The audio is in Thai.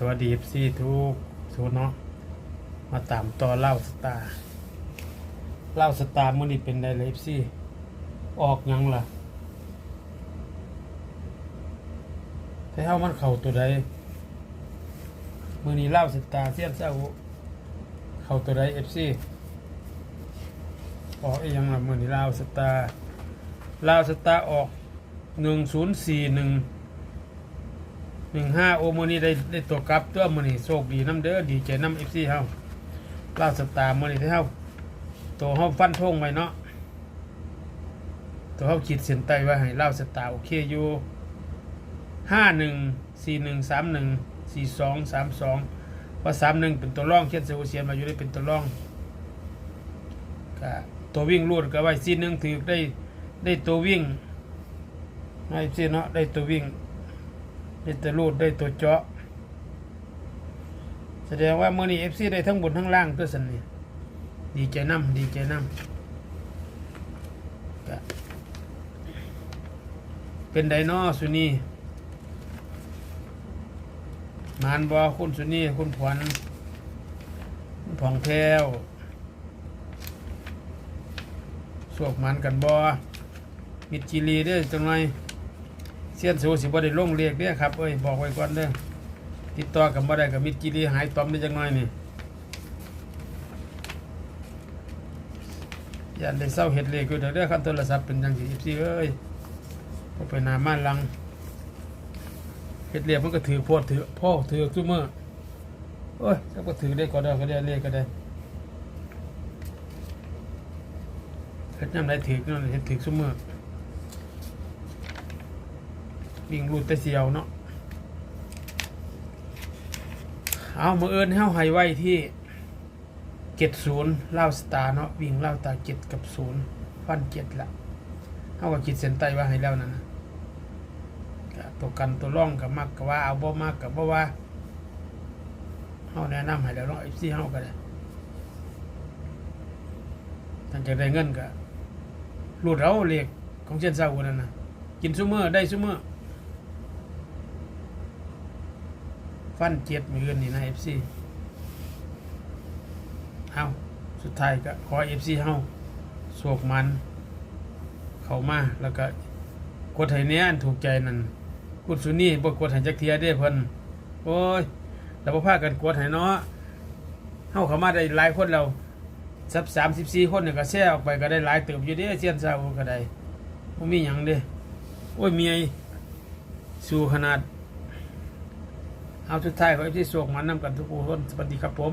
สวัสดีซีทุกทุกเนาะมาตามต่อเล่าสตาร์เล่าสตาร์มื่อนี้เป็นไดเลยซีออกยังล่ะแต่เฮามันเข้าตัวใดมื่อนี้เล่าสตาร์เสียนเจ้าเข้าตัวใดเอฟซีออกอียังล่ะมื่อนี้เล่าสตาร์เล่าสตาร์ออกหนึ่งศูนย์สี่หนึ่ง หนึ่งห้าโอโมอนี่ได้ได้ตัวกลับตัวโมอนี่โชคดีน้ำเด้อดีใจน้ำเอฟซีเฮาลาสตาร์มอนี่ที่เฮาตัวเฮาฟันธงไว้เนาะตัวเฮาขีดเส้นใต้ไว้ให้ลาสตาร์โอเคอยู่ห้าหนึ่งสี่หนึ่งสามหนึ่งสี่สองสามสองเพราะสามหนึ่งเป็นตัวร่องเขียนเซลเซียนมาอยู่ได้เป็นตัวร่องก็ตัววิ่งรูดก็ไว้สี่หนึ่งถือได้ได้ตัววิ่งไม่ใช่เนาะได้ตัววิ่ง ได้ตัวรูดได้ตัวเจาะ แสดงว่าเมื่อนี้เอฟซีได้ทั้งบนทั้งล่างตัวสันนี่ดีใจน้ำดีใจน้ำเป็นไดโนอสุนีมานบอคุณสุนีคุณผวนคุณผ่องแพ้วสวกมันกันบอมิดจิรีเด้อจังไร เสียนสูสิบ่ได้ลงเรียกเด้อครับเอ้ยบอกไว้ก่อนเด้อติดต่อกันบ่ได้กับมิตรกิรีหายตอมได้จังน้อยนี่อย่าได้เศร้าเฮ็ดเลขอยู่เด้อเด้อคันโทรศัพท์เป็นจังซี่14เอ้ยบ่ไปหน้ามาลังเฮ็ดเลขมันก็ถือโพดถือพ่อถือซุมื้อโอ้ยถ้าก็ถือได้ก็ได้ก็ได้เลขก็ได้เฮ็ดยามใดถือนั่นเฮ็ดถือซุมื้อ วิ่งรูดแต่เสียวเนาะเอามือเอินเฮาให้ไว้ที่เจ็ดศูนย์เล่าสตาร์เนาะวิ่งเล่าตาเจ็ดกับศูนย์ฟันเจ็ดละเฮาก็คิดเส้นใต้ว่าให้แล้วนั่นนะตัวกันตัวร่องกับมักกับว่าเอาบ่มากกับบ่ว่าเฮาแนะนำให้แล้วเนาะ FC เฮาก็ได้ท่านจะได้เงินก็รูดเอาเลขของเช่นเศร้านั่นนะกินซุมื้อได้ซุมื้อ ฟันเจ็ดมือนี่นะเอฟซีเฮาสุดท้ายก็ขอเอฟซีเฮาโศกมัน เข้ามาแล้วก็กดให้เนี้ยอันถูกใจนั่นกุดสุนี่บ่กดให้จักเทียได้เพิ่นโอ้ยแล้วบ่พากันกดให้เนาะเฮาเข้ามาได้หลายคนแล้วสับ34คนเนี่ยก็แชร์ออกไปก็ได้หลายเติบอยู่เด้เสียนซาโอก็ได้บ่มีหยังเด้โอ้ยเมียสู่ขนาด เอาสุดท้ายขอให้ที่สวกมันนำกันทุกคนสวัสดีครับผม